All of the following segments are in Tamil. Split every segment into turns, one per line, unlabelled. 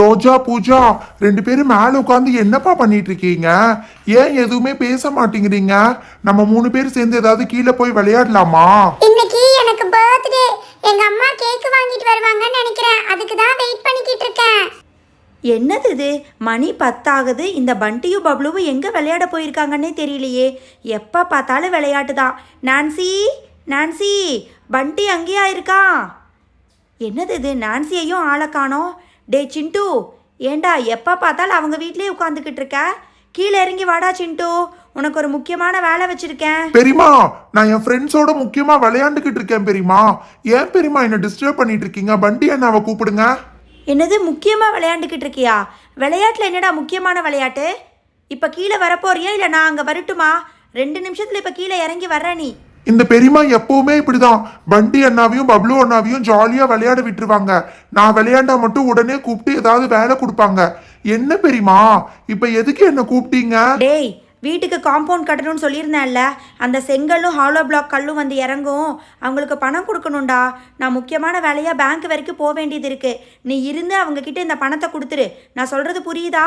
ரோஜா பூஜா ரெண்டு பேரும் மேல உட்காந்து என்னப்பா பண்ணிட்டு இருக்கீங்க ஏன் எதுவுமே பேச மாட்டேங்கிறீங்க? நம்ம மூணு பேர் சேர்ந்து ஏதாவது கீழே போய் விளையாடலாமா?
இன்னைக்கு எனக்கு பர்த்டே எங்க அம்மா கேக் வாங்கிட்டு வருவாங்கன்னு நினைக்கிறேன். அதுக்கு தான் வெயிட் பண்ணிக்கிட்டு இருக்கேன்.
என்னது இது? மணி பத்தாகுது. இந்த பண்டியும் பப்ளுவும் எங்கே விளையாட போயிருக்காங்கன்னே தெரியலையே. எப்போ பார்த்தாலும் விளையாட்டு தான். நான்சி நான்சி பண்டி அங்கேயா இருக்கான் என்னது இது? நான்சியையும் ஆளை காணோம். டே சிண்டு ஏண்டா எப்போ பார்த்தாலும் அவங்க வீட்லயே உட்காந்துக்கிட்டு இருக்க? கீழே இறங்கி வாடா சிண்டு உனக்கு ஒரு முக்கியமான வேலை வச்சிருக்கேன்.
பெரியமா நான் என் ஃப்ரெண்ட்ஸோட முக்கியமா விளையாண்டுக்கிட்டு இருக்கேன் பெரியமா. ஏன் பெரியமா என்ன டிஸ்டர்ப் பண்ணிட்டு இருக்கீங்க? பண்டி அண்ணாவை கூப்பிடுங்க.
என்னது முக்கியமாக விளையாண்டுக்கிட்டு இருக்கியா? விளையாட்டில் என்னடா முக்கியமான விளையாட்டு? இப்போ கீழே வரப்போறியா இல்லை நான் அங்கே வரட்டுமா? ரெண்டு நிமிஷத்தில் இப்போ கீழே இறங்கி வர்ற நீ.
இந்த பெரியமா எப்பவுமே இப்படிதான். பண்டி அண்ணாவையும் பப்ளு அண்ணாவையும் ஜாலியா விளையாட விட்டுருவாங்க. நான் விளையாண்டா மட்டும் உடனே கூப்பிட்டு ஏதாவது வேலை கொடுப்பாங்க. என்ன பெரியமா இப்ப எதுக்கு என்ன கூப்பிட்டீங்க?
டேய் வீட்டுக்கு காம்பவுண்ட் கட்டணும்னு சொல்லியிருந்தேன்ல. அந்த செங்கல்லும் ஹாலோ பிளாக் கல்லும் வந்து இறங்கும். அவங்களுக்கு பணம் கொடுக்கணும்டா. நான் முக்கியமான வேலையாக பேங்க் வரைக்கும் போக வேண்டியது இருக்கு. நீ இருந்து அவங்க கிட்ட இந்த பணத்தை கொடுத்துரு. நான் சொல்றது புரியுதா?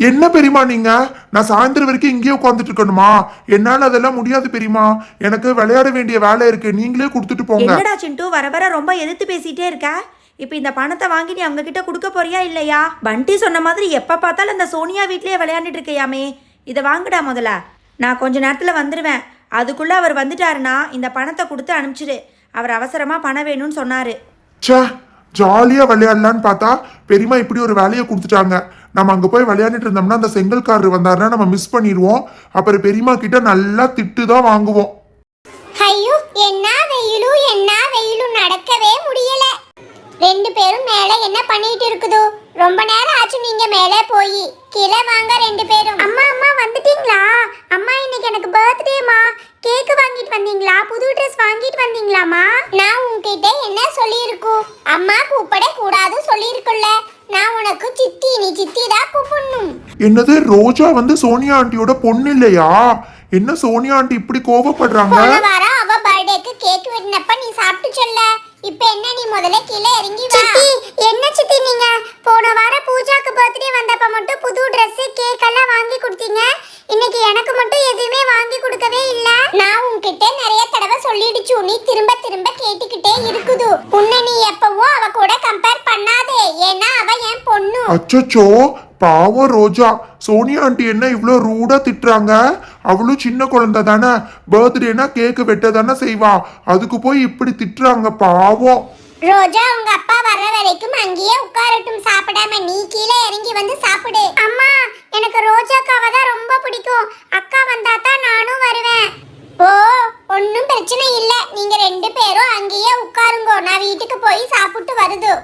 என்ன பெரியமா நீங்க? நான் சாயந்தரம் வரைக்கும் இங்கேயே உட்காந்துட்டு இருக்கணுமா? என்னால அதெல்லாம் முடியாது பெரியமா எனக்கு விளையாட வேண்டிய வேலை இருக்கு. நீங்களே கொடுத்துட்டு போங்க.
என்னடா சிண்டு வர வர ரொம்ப எதிர்த்து பேசிட்டே இருக்க? இப்போ இந்த பணத்தை வாங்கி நீ அவங்க கிட்ட கொடுக்க போறியா இல்லையா? பண்டி சொன்ன மாதிரி எப்போ பார்த்தாலும் அந்த சோனியா வீட்லயே விளையாண்டுட்டு இருக்கையாமே. இதை வாங்குடா முதல்ல. நான் கொஞ்ச நேரத்தில் வந்துடுவேன் அதுக்குள்ளே அவர் வந்துட்டாருன்னா இந்த பணத்தை கொடுத்து அனுப்பிச்சிடு. அவர் அவசரமாக பணம் வேணும்னு சொன்னார்.
ச்சே. ஜாலியாக விளையாடலான்னு பார்த்தா பெரியமா இப்படி ஒரு வேலையை கொடுத்துட்டாங்க. நம்ம அங்கே போய் விளையாடிட்டு இருந்தோம்னா அந்த செங்கல்காரர் வந்தாருன்னா நம்ம மிஸ் பண்ணிடுவோம். அப்புறம் பெரியமா கிட்ட நல்லா திட்டு தான் வாங்குவோம்.
ஐயோ என்ன வெயிலும் என்ன வெயிலும் நடக்கவே முடியல. ரெண்டு பேரும் மேல என்ன பண்ணிட்டு இருக்குதோ? ரொம்ப நேரம் ஆச்சு நீங்க மேலே போய். கீழே வாங்க ரெண்டு பேரும். அம்மா அம்மா வந்துட்டீங்களா? அம்மா இன்னைக்கு எனக்கு பர்த்டேமா கேக் வாங்கிட்டு வந்தீங்களா புது ட்ரெஸ் வாங்கிட்டு வந்தீங்களாமா நான் உன்கிட்ட என்ன சொல்லியிருக்கும் அம்மா கூப்பிட கூடாது சொல்லியிருக்குல்ல நான் உனக்கு சித்தி நீ சித்தி தான் கூப்பிடணும்
என்னது ரோஜா வந்து சோனியா ஆண்டியோட பொண்ணு இல்லையா? என்ன சோனியா ஆண்டி இப்படி கோவப்படுறாங்க?
போன வாரம் அவ பர்த்டேக்கு கேக் வெட்டினப்ப நீ சாப்பிட்டு சொல்ல. இப்ப என்ன நீ முதல்ல கீழே இறங்கி வா. சித்தி என்ன சித்தி நீங்க? போன வாரம் பூஜாக்கு பர்த்டே வந்தப்ப மட்டும் புது Dress கேக் எல்லாம் வாங்கி கொடுத்தீங்க. இன்னைக்கு எனக்கு மட்டும் எதுவுமே வாங்கி கொடுக்கவே இல்ல. நான் உன்கிட்ட நிறைய தடவை சொல்லிடுச்சு. நீ திரும்ப திரும்ப கேட்டுக்கிட்டே இருக்குது. உன்னை நீ எப்பவும் அவ கூட கம்பேர் பண்ணாதே. ஏன்னா அவ என் பொண்ணு.
அச்சச்சோ பாவம் ரோஜா. சோனியா ஆண்டி என்ன இவ்வளோ ரூடா திட்டுறாங்க? அவளும் சின்ன குழந்தை தானே. பர்த்டேனா கேக்கு வெட்ட தானே செய்வா. அதுக்கு போய் இப்படி திட்டுறாங்க பாவம்.
ரோஜா உங்க அப்பா வர்ற வரைக்கும் அங்கேயே உட்காரட்டும். சாப்பிடாம நீ கீழே இறங்கி வந்து சாப்பிடு. அம்மா எனக்கு ரோஜாக்காவை தான் ரொம்ப பிடிக்கும். அக்கா வந்தா தான் நானும் வருவேன். ஓ ஒன்றும் பிரச்சனை இல்ல. நீங்க ரெண்டு பேரும் அங்கேயே உட்காருங்கோ. நான் வீட்டுக்கு போய் சாப்பிட்டு வருது.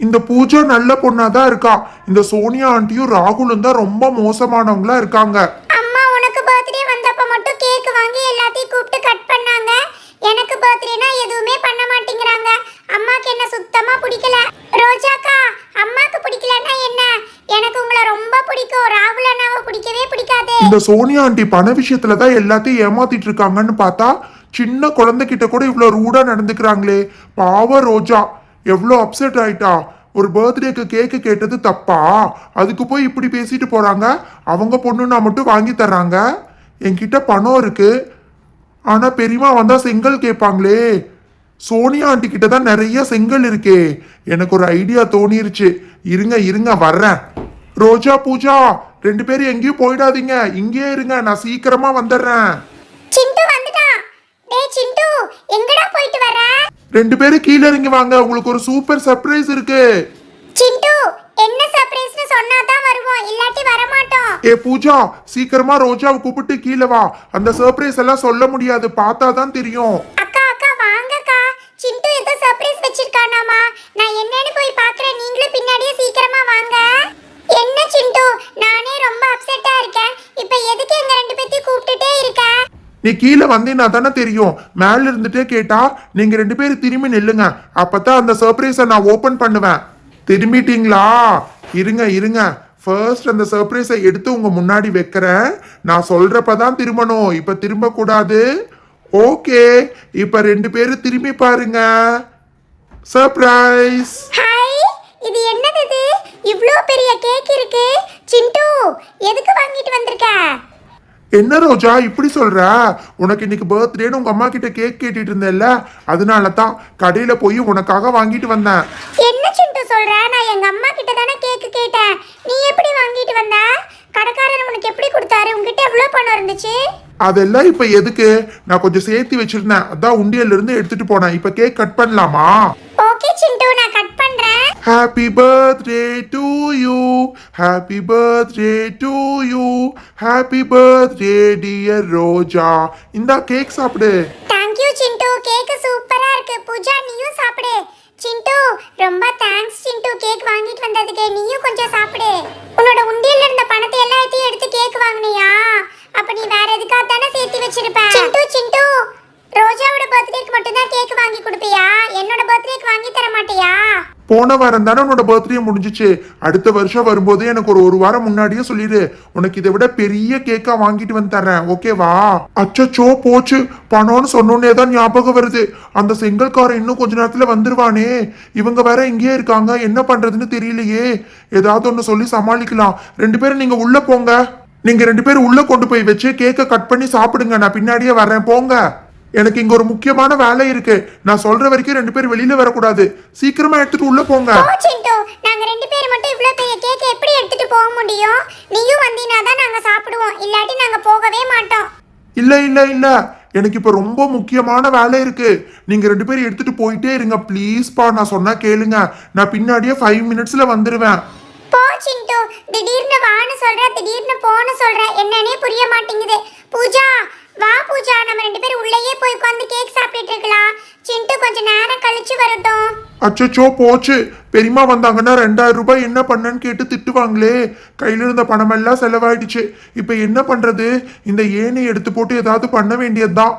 இந்த பூஜா நல்ல பொண்ணா தான் இருக்கா. இந்த சோனியா ஆண்டியும் ராகுலும் தான் ரொம்ப மோசமானவங்களா இருக்காங்க.
அம்மா உனக்கு பர்த்டே வந்தப்ப மட்டும் கேக் வாங்கி எல்லாத்தையும் கூப்பிட்டு கட் பண்ணாங்க. எனக்கு பர்த்டேனா எதுவுமே பண்ண மாட்டேங்கிறாங்க. அம்மாக்கு என்ன சுத்தமா பிடிக்கல. ரோஜாக்கா அம்மாக்கு பிடிக்கலன்னா என்ன? எனக்கு உங்களை ரொம்ப பிடிக்கும். ராகுல் அண்ணாவை பிடிக்கவே பிடிக்காது.
இந்த சோனியா ஆண்டி பண விஷயத்துல தான் எல்லாத்தையும் ஏமாத்திட்டு இருக்காங்கன்னு பார்த்தா சின்ன குழந்தைகிட்ட கூட இவ்வளோ ரூடா நடந்துக்கிறாங்களே. பாவ ரோஜா. எவ்வளோ அப்செட் ஆயிட்டா. ஒரு பர்த்டேக்கு கேக்கு கேட்டது தப்பா? அதுக்கு போய் இப்படி பேசிட்டு போறாங்க? அவங்க பொண்ணுன்னா மட்டும் வாங்கி தர்றாங்க? என்கிட்ட பணம் இருக்கு. ஆனா பெரியமா வந்தா செங்கல் கேட்பாங்களே. சோனியா ஆண்டி கிட்ட தான் நிறைய செங்கல் இருக்கே. எனக்கு ஒரு ஐடியா தோணிருச்சு. இருங்க இருங்க வர்றேன். ரோஜா பூஜா ரெண்டு பேரும் எங்கேயும் போயிடாதீங்க. இங்கேயே இருங்க நான் சீக்கிரமா வந்துடுறேன்.
டேய் சிண்டு எங்கடா போயிட்டு வர
ரெண்டு பேரும் கீழே இறங்கி வாங்க. உங்களுக்கு ஒரு சூப்பர் சர்ப்ரைஸ் இருக்கு.
சிண்டு என்ன சர்ப்ரைஸ்னு சொன்னா தான் வருவோம். இல்லாட்டி வர மாட்டோம்
ஏ பூஜா சீக்கிரமா ரோஜாவை கூப்பிட்டு கீழே வா. அந்த சர்ப்ரைஸ் எல்லாம் சொல்ல முடியாது. பார்த்தா தான் தெரியும்
அக்கா அக்கா வாங்கக்கா சிண்டு ஏதோ சர்ப்ரைஸ் வச்சிருக்கானாமா நான் என்னன்னு போய் பார்க்கறேன் நீங்களும் பின்னாடியே சீக்கிரமா வாங்க என்ன சிண்டு நானே ரொம்ப அப்செட்டா இருக்கேன் இப்போ எதுக்கு எங்க ரெண்டு பேத்தையும் கூப்பிட்டுட்டே இருக்க
நீ கீழே வந்தீங்கன்னா தானே தெரியும். மேல இருந்துட்டே கேட்டா நீங்க ரெண்டு பேரும் திரும்பி நில்லுங்க. அப்பதான் அந்த சர்ப்ரைஸை நான் ஓபன் பண்ணுவேன். திரும்பிட்டீங்களா? இருங்க இருங்க. ஃபர்ஸ்ட் அந்த சர்ப்ரைஸை எடுத்து உங்க முன்னாடி வைக்கிறேன். நான் சொல்றப்பதான் திரும்பணும். இப்ப திரும்ப கூடாது ஓகே இப்ப ரெண்டு பேரும் திரும்பி பாருங்க. சர்ப்ரைஸ்
இது என்னது இவ்வளோ பெரிய கேக் இருக்கு. சிண்டு எதுக்கு வாங்கிட்டு வந்திருக்க?
என்ன ரோஜா இப்படி சொல்ற? உனக்கு இன்னைக்கு பர்த்டேன்னு உங்க அம்மா கிட்ட கேக் கேட்டுட்டு இருந்தேல்ல அதனால தான் கடையில போய் உனக்காக வாங்கிட்டு வந்தேன்.
என்ன சிண்டு சொல்ற? நான் எங்க அம்மா கிட்ட தானே கேக் கேட்டேன். நீ எப்படி வாங்கிட்டு வந்த? கடைக்காரர் உனக்கு எப்படி கொடுத்தாரு? உன்கிட்ட எவ்வளவு பணம் இருந்துச்சு?
அதெல்லாம் இப்ப எதுக்கு? நான் கொஞ்சம் சேர்த்து வச்சிருந்தேன். அதான் உண்டியல்ல இருந்து எடுத்துட்டு போனேன். இப்ப கேக் கட் பண்ணலாமா?
ஓகே சிண்டு நான்
happy birthday to you happy birthday to you happy birthday dear Roja இந்தா கேக் சாப்பிடு.
தேங்க்யூ சிண்டு கேக் சூப்பரா இருக்கு. பூஜா நீயும் சாப்பிடு சிண்டு ரொம்ப தேங்க்ஸ் சிண்டு கேக் வாங்கிட்டு வந்ததுக்கு நீயும் கொஞ்சம் சாப்பிடு உன்னோட உண்டியல்ல இருந்த பணத்தை எல்லாத்தையும் எடுத்து கேக் வாங்குனியா அப்ப நீ வேற எதுக்காக தானே சேர்த்து வச்சிருப்ப சிண்டு சிண்டு ரோஜாவோட பர்த்டேக்கு மட்டும் தான் கேக் வாங்கி கொடுப்பியா என்னோட பர்த்டேக்கு வாங்கி தர மாட்டியா
போன வாரம் தானே உன்னோட பர்த்டே முடிஞ்சிச்சு. அடுத்த வருஷம் வரும்போது எனக்கு ஒரு ஒரு வாரம் முன்னாடியே சொல்லிடு உனக்கு இதை விட பெரிய கேக்கா வாங்கிட்டு வந்து தரேன் ஓகேவா அச்சச்சோ போச்சு. பணம்னு சொன்னோன்னே தான் ஞாபகம் வருது. அந்த செங்கல் காரை இன்னும் கொஞ்ச நேரத்துல வந்துருவானே. இவங்க வேற இங்கேயே இருக்காங்க. என்ன பண்றதுன்னு தெரியலையே. ஏதாவது ஒன்று சொல்லி சமாளிக்கலாம். ரெண்டு பேரும் நீங்க உள்ள போங்க. நீங்க ரெண்டு பேரும் உள்ள கொண்டு போய் வச்சு கேக்கை கட் பண்ணி சாப்பிடுங்க. நான் பின்னாடியே வரேன் போங்க. எனக்கு இங்க ஒரு முக்கியமான வேலை இருக்கு. நான் சொல்ற வரைக்கும் ரெண்டு பேரும் வெளியில வரக்கூடாது. சீக்கிரமா எடுத்துட்டு உள்ள போங்க.
நாங்க ரெண்டு பேர் மட்டும் இவ்ளோ பெரிய கேக் எப்படி எடுத்துட்டு போக முடியும்? நீயும் வந்தீனா தான் நாங்க சாப்பிடுவோம். இல்லாட்டி நாங்க போகவே மாட்டோம்.
இல்ல இல்ல இல்ல. எனக்கு இப்ப ரொம்ப முக்கியமான வேலை இருக்கு. நீங்க ரெண்டு பேரும் எடுத்துட்டு போயிட்டே இருங்க. ப்ளீஸ்ப்பா நான் சொன்னா கேளுங்க. நான் பின்னாடியே ஃபைவ் மினிட்ஸ்ல வந்துருவேன்.
போ சிண்டு. திடீர்னு வான்னு சொல்ற திடீர்னு போன்னு சொல்ற என்னன்னே புரிய மாட்டேங்குது. பூஜா வா பூஜா நம்ம ரெண்டு பேரும் உள்ளேயே போய் உட்காந்து கேக் சாப்பிட்டுட்டு இருக்கலாம். சிண்டு கொஞ்ச நேரம் கழிச்சு வரட்டும்.
அச்சச்சோ போச்சு. பெரியம்மா வந்தாங்கன்னா ரெண்டாயிரம் ரூபாய் என்ன பண்ணன்னு கேட்டு திட்டுவாங்களே. கையில இருந்த பணமெல்லாம் செலவாயிடுச்சு. இப்ப என்ன பண்றது? இந்த ஏணி எடுத்து போட்டு ஏதாவது பண்ண வேண்டியதுதான்.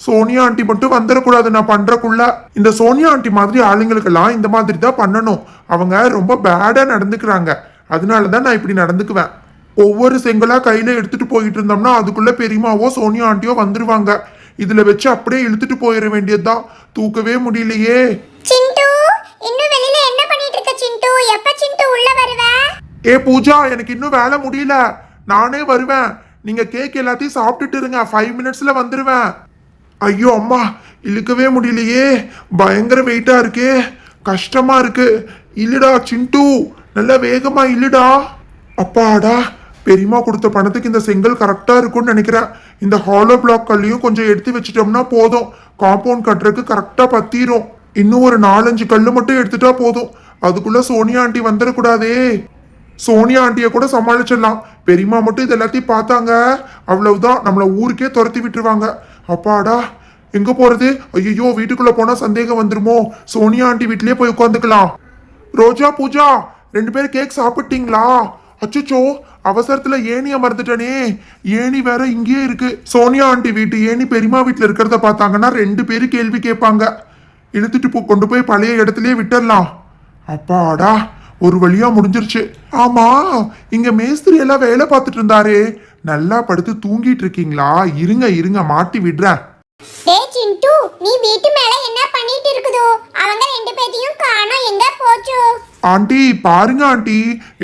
சோனியா ஆண்டி மட்டும் வந்துடக்கூடாது நான் பண்றக்குள்ள. இந்த சோனியா ஆண்டி மாதிரி ஆளுங்களுக்கெல்லாம் இந்த மாதிரி தான் பண்ணணும். அவங்க ரொம்ப பேடா நடந்துக்கிறாங்க. அதனால தான் நான் இப்படி நடந்துக்குவேன். ஒவ்வொரு செங்கலா கையில எடுத்துட்டு போயிட்டு இருந்தோம்னா அதுக்குள்ள பெரியமாவோ சோனியா ஆண்டியோ வந்துருவாங்க. இதுல வச்சு அப்படியே இழுத்துட்டு போயிட வேண்டியதுதான். தூக்கவே முடியலையே.
சிண்டு இன்னும் வெளியில என்ன பண்ணிட்டு இருக்க சிண்டு? எப்ப சிண்டு உள்ள வருவ?
ஏ பூஜா எனக்கு இன்னும் வேலை முடியல. நானே வருவேன். நீங்க கேக் எல்லாத்தையும் சாப்பிட்டுட்டு இருங்க. ஃபைவ் மினிட்ஸ்ல வந்துருவேன். ஐயோ அம்மா இழுக்கவே முடியலையே. பயங்கர வெயிட்டா இருக்கே. கஷ்டமா இருக்கு. இல்லடா சிண்டு நல்லா வேகமா இல்லடா அப்பாடா. பெரியம்மா கொடுத்த பணத்துக்கு இந்த செங்கல் கரெக்டா இருக்கும்னு நினைக்கிறேன் இந்த ஹாலோ பிளாக் கல்லையும் கொஞ்சம் எடுத்து வச்சிட்டோம்னா போதும். காம்பவுண்ட் கட்டுறதுக்கு கரெக்டா பத்திரும். இன்னும் ஒரு நாலஞ்சு கல்லு மட்டும் எடுத்துட்டா போதும். அதுக்குள்ள சோனியா ஆண்டி வந்துடக்கூடாதே. சோனியா ஆண்டியை கூட சமாளிச்சிடலாம். பெரியம்மா மட்டும் இது எல்லாத்தையும் பார்த்தாங்க. அவ்வளவுதான். நம்மளை ஊருக்கே துரத்தி விட்டுருவாங்க. அப்பாடா எங்க போறது? ஐயோ வீட்டுக்குள்ள போனா சந்தேகம் வந்துருமோ? சோனியா ஆண்டி வீட்லயே போய் உட்காந்துக்கலாம். ரோஜா பூஜா ரெண்டு பேரும் கேக் சாப்பிட்டீங்களா? அச்சச்சோ அவசரத்துல ஏணி அமர்ந்துட்டனே ஏணி வேற இங்கேயே இருக்கு. சோனியா ஆண்டி வீட்டு ஏணி பெரியம்மா வீட்டுல இருக்கிறத பார்த்தாங்கன்னா ரெண்டு பேரும் கேள்வி கேட்பாங்க. இழுத்துட்டு போ கொண்டு போய் பழைய இடத்துலயே விட்டுடலாம் அப்பாடா ஒரு வழியா முடிஞ்சிருச்சு. ஆமா இங்க மேஸ்திரி எல்லாம் வேலை பார்த்துட்டு இருந்தாரே. நல்லா படுத்து தூங்கிட்டு இருக்கீங்களா? இருங்க இருங்க மாட்டி விடுறேன்.
டேய் சிண்டு நீ வீட்டு மேல என்ன பண்ணிட்டு இருக்குதோ? அவங்க ரெண்டு பேத்தையும் காணோம். எங்க போச்சு?
ஆண்டி பாருங்க ஆண்டி.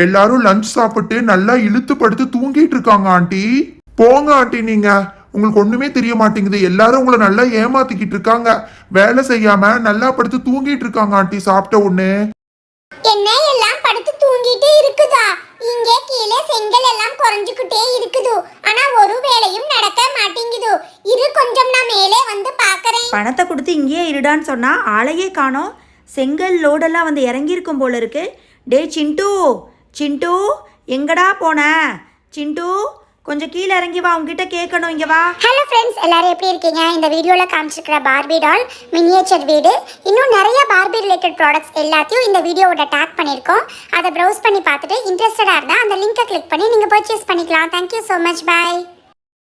எல்லாரும் லஞ்ச் சாப்பிட்டு நல்லா இழுத்து படுத்து தூங்கிட்டு இருக்காங்க ஆண்டி. போங்க ஆண்டி நீங்க. உங்களுக்கு ஒண்ணுமே தெரிய மாட்டேங்குது. எல்லாரும் உங்களை நல்லா ஏமாத்திக்கிட்டு இருக்காங்க. வேலை செய்யாம நல்லா படுத்து தூங்கிட்டு இருக்காங்க ஆண்டி சாப்பிட்ட உடனே.
என்ன எல்லாம் படுத்து தூங்கிட்டு இருக்குதா? இங்க கீழே செங்கல் எல்லாம் குறைஞ்சுக்கிட்டே இருக்குது? ஆனா ஒரு வேலையும் நடக்க மாட்டேங்குது? இரு கொஞ்சம் நான் மேலே வந்து பாக்குறேன்
பணத்தை கொடுத்து இங்கேயே இருடான்னு சொன்னா ஆளையே காணோம். செங்கல் லோடெல்லாம் வந்து இறங்கியிருக்கும் போல இருக்கு. டே சிண்டு சிண்டு எங்கடா போன? சிண்டு கொஞ்சம் கீழே இறங்கி வா உங்ககிட்ட கேட்கணும் இங்கே வா.
ஹலோ ஃப்ரெண்ட்ஸ் எல்லாரும் எப்படி இருக்கீங்க? இந்த வீடியோவில் காமிச்சிருக்கிற பார்பி டால் மினியேச்சர் வீடு இன்னும் நிறைய பார்பி ரிலேட்டட் ப்ராடக்ட்ஸ் எல்லாத்தையும் இந்த வீடியோவோட டேக் பண்ணியிருக்கோம். அதை ப்ரௌஸ் பண்ணி பார்த்துட்டு இன்ட்ரெஸ்டடாக இருந்தால் அந்த லிங்கை கிளிக் பண்ணி நீங்கள் பர்ச்சேஸ் பண்ணிக்கலாம். Thank you so much bye